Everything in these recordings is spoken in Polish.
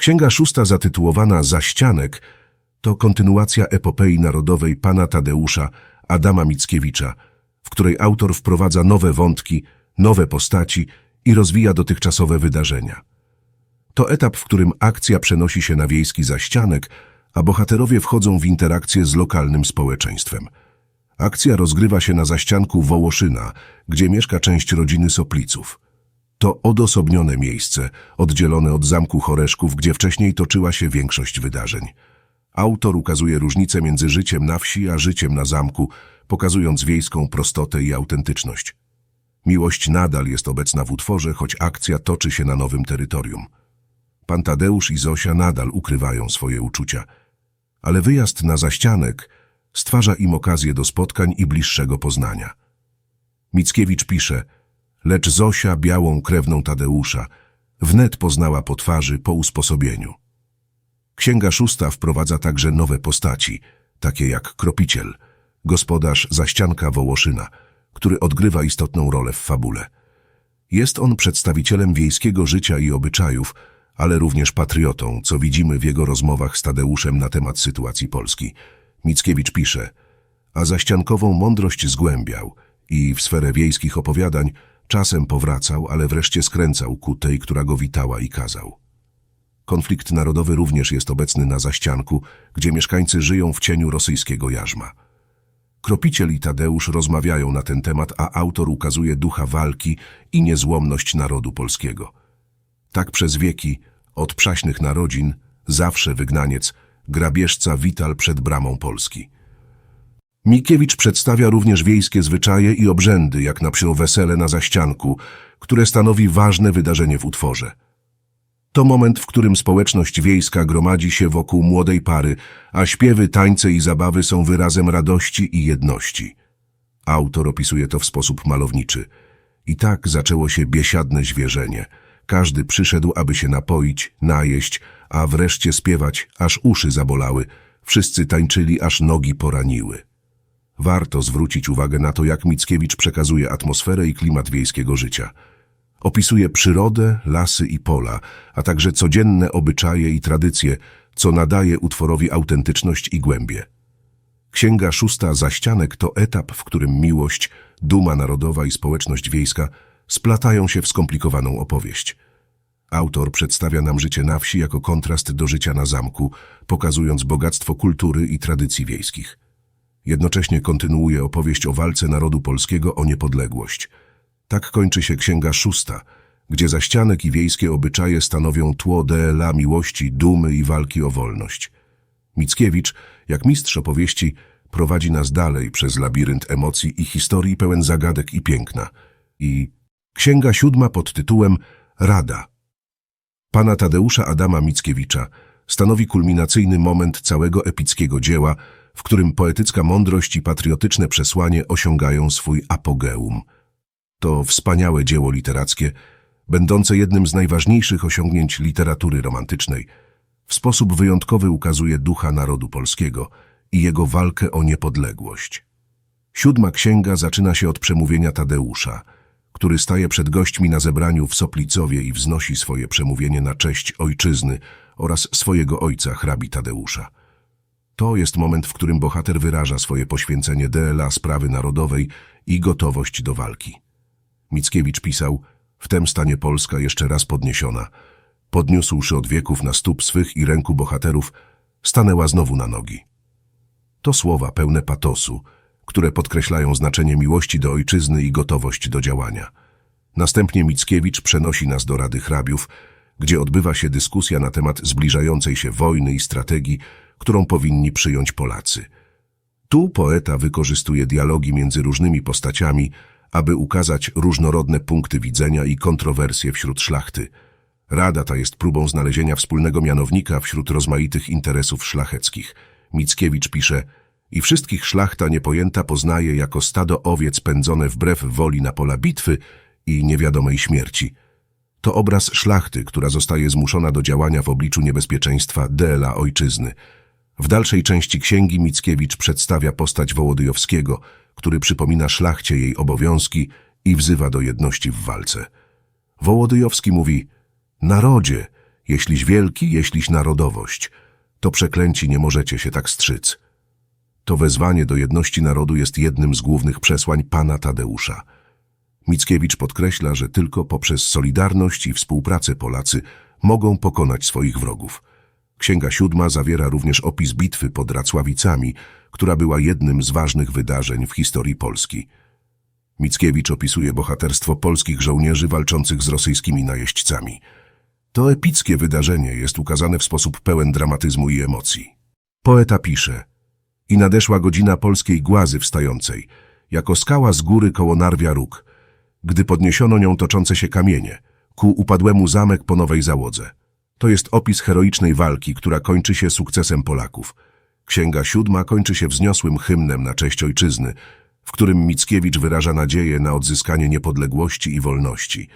Księga szósta zatytułowana Zaścianek to kontynuacja epopei narodowej pana Tadeusza Adama Mickiewicza, w której autor wprowadza nowe wątki, nowe postaci i rozwija dotychczasowe wydarzenia. To etap, w którym akcja przenosi się na wiejski zaścianek, a bohaterowie wchodzą w interakcję z lokalnym społeczeństwem. Akcja rozgrywa się na zaścianku Wołoszyna, gdzie mieszka część rodziny Sopliców. To odosobnione miejsce, oddzielone od zamku Choreszków, gdzie wcześniej toczyła się większość wydarzeń. Autor ukazuje różnicę między życiem na wsi a życiem na zamku, pokazując wiejską prostotę i autentyczność. Miłość nadal jest obecna w utworze, choć akcja toczy się na nowym terytorium. Pan Tadeusz i Zosia nadal ukrywają swoje uczucia, ale wyjazd na zaścianek stwarza im okazję do spotkań i bliższego poznania. Mickiewicz pisze, lecz Zosia, białą krewną Tadeusza, wnet poznała po twarzy po usposobieniu. Księga szósta wprowadza także nowe postaci, takie jak Kropiciel, gospodarz zaścianka Wołoszyna, który odgrywa istotną rolę w fabule. Jest on przedstawicielem wiejskiego życia i obyczajów, ale również patriotą, co widzimy w jego rozmowach z Tadeuszem na temat sytuacji Polski. Mickiewicz pisze, a zaściankową mądrość zgłębiał i w sferę wiejskich opowiadań czasem powracał, ale wreszcie skręcał ku tej, która go witała i kazał. Konflikt narodowy również jest obecny na zaścianku, gdzie mieszkańcy żyją w cieniu rosyjskiego jarzma. Kropiciel i Tadeusz rozmawiają na ten temat, a autor ukazuje ducha walki i niezłomność narodu polskiego. Tak przez wieki, od przaśnych narodzin, zawsze wygnaniec, grabieżca wital przed bramą Polski. Mikiewicz przedstawia również wiejskie zwyczaje i obrzędy, jak na przykład wesele na zaścianku, które stanowi ważne wydarzenie w utworze. To moment, w którym społeczność wiejska gromadzi się wokół młodej pary, a śpiewy, tańce i zabawy są wyrazem radości i jedności. Autor opisuje to w sposób malowniczy. I tak zaczęło się biesiadne zwierzenie. Każdy przyszedł, aby się napoić, najeść, a wreszcie śpiewać, aż uszy zabolały. Wszyscy tańczyli, aż nogi poraniły. Warto zwrócić uwagę na to, jak Mickiewicz przekazuje atmosferę i klimat wiejskiego życia. Opisuje przyrodę, lasy i pola, a także codzienne obyczaje i tradycje, co nadaje utworowi autentyczność i głębię. Księga szósta Zaścianek to etap, w którym miłość, duma narodowa i społeczność wiejska splatają się w skomplikowaną opowieść. Autor przedstawia nam życie na wsi jako kontrast do życia na zamku, pokazując bogactwo kultury i tradycji wiejskich. Jednocześnie kontynuuje opowieść o walce narodu polskiego o niepodległość. Tak kończy się Księga Szósta, gdzie zaścianek i wiejskie obyczaje stanowią tło DLA miłości, dumy i walki o wolność. Mickiewicz, jak mistrz opowieści, prowadzi nas dalej przez labirynt emocji i historii pełen zagadek i piękna. I Księga Siódma pod tytułem Rada. Pana Tadeusza Adama Mickiewicza stanowi kulminacyjny moment całego epickiego dzieła, w którym poetycka mądrość i patriotyczne przesłanie osiągają swój apogeum. To wspaniałe dzieło literackie, będące jednym z najważniejszych osiągnięć literatury romantycznej, w sposób wyjątkowy ukazuje ducha narodu polskiego i jego walkę o niepodległość. Siódma księga zaczyna się od przemówienia Tadeusza, który staje przed gośćmi na zebraniu w Soplicowie i wznosi swoje przemówienie na cześć ojczyzny oraz swojego ojca, hrabi Tadeusza. To jest moment, w którym bohater wyraża swoje poświęcenie DLA sprawy narodowej i gotowość do walki. Mickiewicz pisał, w tem stanie Polska jeszcze raz podniesiona, podniósłszy od wieków na stóp swych i ręku bohaterów, stanęła znowu na nogi. To słowa pełne patosu, które podkreślają znaczenie miłości do ojczyzny i gotowość do działania. Następnie Mickiewicz przenosi nas do Rady Hrabiów, gdzie odbywa się dyskusja na temat zbliżającej się wojny i strategii, którą powinni przyjąć Polacy. Tu poeta wykorzystuje dialogi między różnymi postaciami, aby ukazać różnorodne punkty widzenia i kontrowersje wśród szlachty. Rada ta jest próbą znalezienia wspólnego mianownika wśród rozmaitych interesów szlacheckich. Mickiewicz pisze, i wszystkich szlachta niepojęta poznaje jako stado owiec pędzone wbrew woli na pola bitwy i niewiadomej śmierci. To obraz szlachty, która zostaje zmuszona do działania w obliczu niebezpieczeństwa Dela ojczyzny. W dalszej części księgi Mickiewicz przedstawia postać Wołodyjowskiego, który przypomina szlachcie jej obowiązki i wzywa do jedności w walce. Wołodyjowski mówi, narodzie, Jeśliś wielki, jeśliś narodowość, to przeklęci nie możecie się tak strzyc. To wezwanie do jedności narodu jest jednym z głównych przesłań pana Tadeusza. Mickiewicz podkreśla, że tylko poprzez solidarność i współpracę Polacy mogą pokonać swoich wrogów. Księga siódma zawiera również opis bitwy pod Racławicami, która była jednym z ważnych wydarzeń w historii Polski. Mickiewicz opisuje bohaterstwo polskich żołnierzy walczących z rosyjskimi najeźdźcami. To epickie wydarzenie jest ukazane w sposób pełen dramatyzmu i emocji. Poeta pisze I nadeszła godzina polskiej głazy wstającej, jako skała z góry koło Narwia Róg, gdy podniesiono nią toczące się kamienie, ku upadłemu zamek po nowej załodze. To jest opis heroicznej walki, która kończy się sukcesem Polaków. Księga siódma kończy się wzniosłym hymnem na cześć ojczyzny, w którym Mickiewicz wyraża nadzieję na odzyskanie niepodległości i wolności.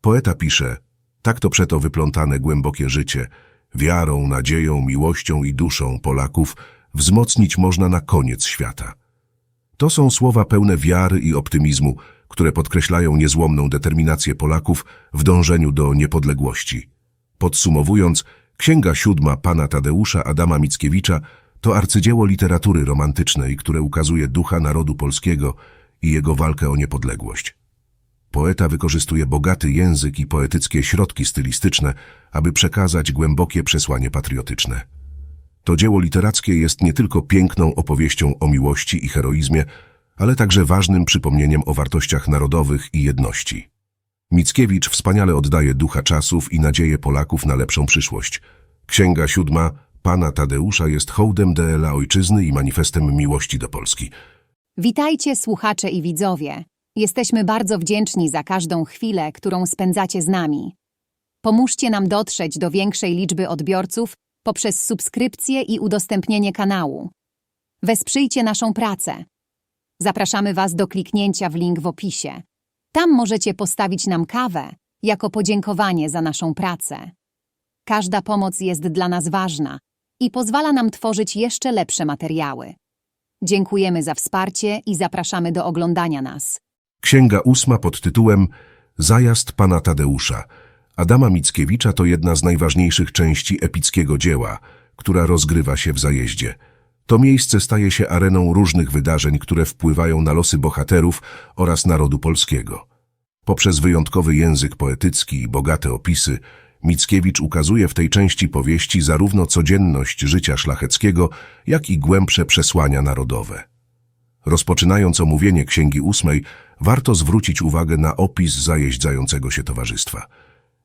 Poeta pisze, tak to przeto wyplątane głębokie życie, wiarą, nadzieją, miłością i duszą Polaków wzmocnić można na koniec świata. To są słowa pełne wiary i optymizmu, które podkreślają niezłomną determinację Polaków w dążeniu do niepodległości. Podsumowując, Księga Siódma pana Tadeusza Adama Mickiewicza to arcydzieło literatury romantycznej, które ukazuje ducha narodu polskiego i jego walkę o niepodległość. Poeta wykorzystuje bogaty język i poetyckie środki stylistyczne, aby przekazać głębokie przesłanie patriotyczne. To dzieło literackie jest nie tylko piękną opowieścią o miłości i heroizmie, ale także ważnym przypomnieniem o wartościach narodowych i jedności. Mickiewicz wspaniale oddaje ducha czasów i nadzieję Polaków na lepszą przyszłość. Księga siódma pana Tadeusza jest hołdem dla ojczyzny i manifestem miłości do Polski. Witajcie słuchacze i widzowie. Jesteśmy bardzo wdzięczni za każdą chwilę, którą spędzacie z nami. Pomóżcie nam dotrzeć do większej liczby odbiorców poprzez subskrypcję i udostępnienie kanału. Wesprzyjcie naszą pracę. Zapraszamy Was do kliknięcia w link w opisie. Tam możecie postawić nam kawę jako podziękowanie za naszą pracę. Każda pomoc jest dla nas ważna i pozwala nam tworzyć jeszcze lepsze materiały. Dziękujemy za wsparcie i zapraszamy do oglądania nas. Księga ósma pod tytułem Zajazd pana Tadeusza Adama Mickiewicza to jedna z najważniejszych części epickiego dzieła, która rozgrywa się w zajeździe. To miejsce staje się areną różnych wydarzeń, które wpływają na losy bohaterów oraz narodu polskiego. Poprzez wyjątkowy język poetycki i bogate opisy, Mickiewicz ukazuje w tej części powieści zarówno codzienność życia szlacheckiego, jak i głębsze przesłania narodowe. Rozpoczynając omówienie Księgi Ósmej, warto zwrócić uwagę na opis zajeżdżającego się towarzystwa.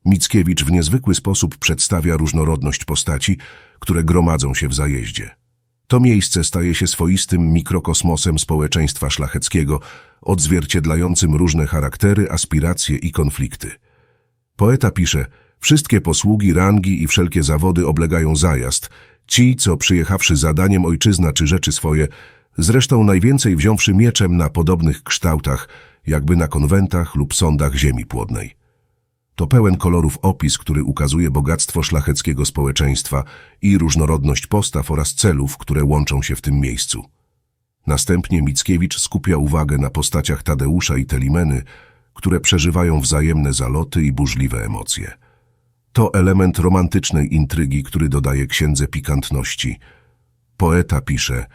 Mickiewicz w niezwykły sposób przedstawia różnorodność postaci, które gromadzą się w zajeździe. To miejsce staje się swoistym mikrokosmosem społeczeństwa szlacheckiego, odzwierciedlającym różne charaktery, aspiracje i konflikty. Poeta pisze, wszystkie posługi, rangi i wszelkie zawody oblegają zajazd, ci, co przyjechawszy zadaniem ojczyzna czy rzeczy swoje, zresztą najwięcej wziąwszy mieczem na podobnych kształtach, jakby na konwentach lub sądach ziemi płodnej. To pełen kolorów opis, który ukazuje bogactwo szlacheckiego społeczeństwa i różnorodność postaw oraz celów, które łączą się w tym miejscu. Następnie Mickiewicz skupia uwagę na postaciach Tadeusza i Telimeny, które przeżywają wzajemne zaloty i burzliwe emocje. To element romantycznej intrygi, który dodaje księdze pikantności. Poeta pisze –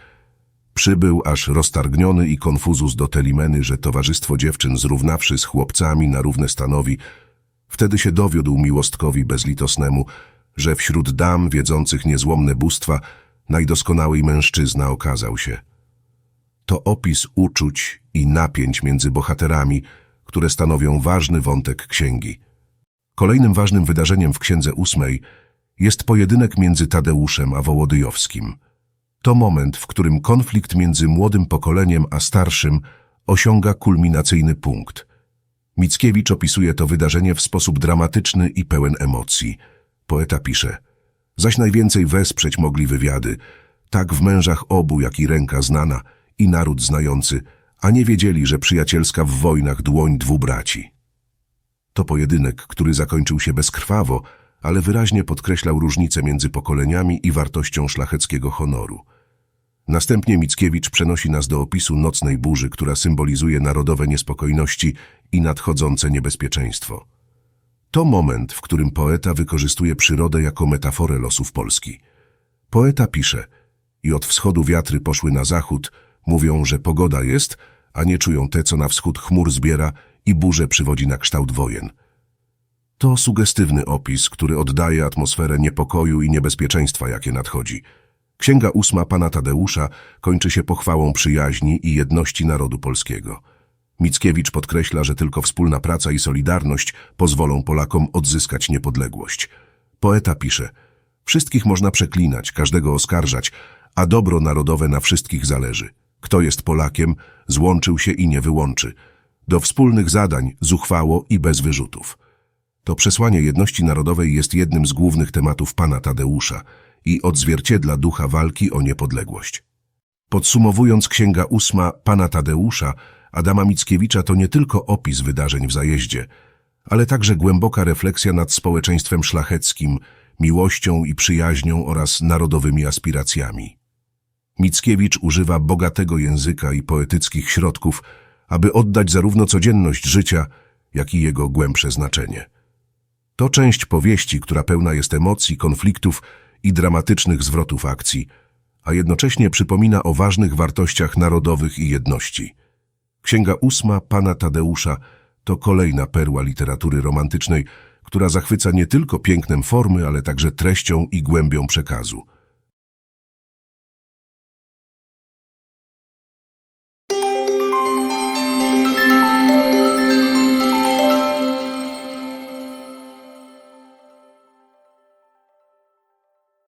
Przybył aż roztargniony i konfuzus do Telimeny, że towarzystwo dziewczyn zrównawszy z chłopcami na równe stanowi, wtedy się dowiódł miłostkowi bezlitosnemu, że wśród dam wiedzących niezłomne bóstwa najdoskonałej mężczyzna okazał się. To opis uczuć i napięć między bohaterami, które stanowią ważny wątek księgi. Kolejnym ważnym wydarzeniem w księdze ósmej jest pojedynek między Tadeuszem a Wołodyjowskim – to moment, w którym konflikt między młodym pokoleniem a starszym osiąga kulminacyjny punkt. Mickiewicz opisuje to wydarzenie w sposób dramatyczny i pełen emocji. Poeta pisze, zaś najwięcej wesprzeć mogli wywiady, tak w mężach obu, jak i ręka znana i naród znający, a nie wiedzieli, że przyjacielska w wojnach dłoń dwu braci. To pojedynek, który zakończył się bezkrwawo, ale wyraźnie podkreślał różnicę między pokoleniami i wartością szlacheckiego honoru. Następnie Mickiewicz przenosi nas do opisu nocnej burzy, która symbolizuje narodowe niespokojności i nadchodzące niebezpieczeństwo. To moment, w którym poeta wykorzystuje przyrodę jako metaforę losów Polski. Poeta pisze, i od wschodu wiatry poszły na zachód, mówią, że pogoda jest, a nie czują te, co na wschód chmur zbiera i burze przywodzi na kształt wojen. To sugestywny opis, który oddaje atmosferę niepokoju i niebezpieczeństwa, jakie nadchodzi. Księga ósma pana Tadeusza kończy się pochwałą przyjaźni i jedności narodu polskiego. Mickiewicz podkreśla, że tylko wspólna praca i solidarność pozwolą Polakom odzyskać niepodległość. Poeta pisze, wszystkich można przeklinać, każdego oskarżać, a dobro narodowe na wszystkich zależy. Kto jest Polakiem, złączył się i nie wyłączy. Do wspólnych zadań zuchwało i bez wyrzutów. To przesłanie jedności narodowej jest jednym z głównych tematów pana Tadeusza i odzwierciedla ducha walki o niepodległość. Podsumowując księga ósma pana Tadeusza, Adama Mickiewicza to nie tylko opis wydarzeń w zajeździe, ale także głęboka refleksja nad społeczeństwem szlacheckim, miłością i przyjaźnią oraz narodowymi aspiracjami. Mickiewicz używa bogatego języka i poetyckich środków, aby oddać zarówno codzienność życia, jak i jego głębsze znaczenie. To część powieści, która pełna jest emocji, konfliktów i dramatycznych zwrotów akcji, a jednocześnie przypomina o ważnych wartościach narodowych i jedności. Księga ósma pana Tadeusza to kolejna perła literatury romantycznej, która zachwyca nie tylko pięknem formy, ale także treścią i głębią przekazu.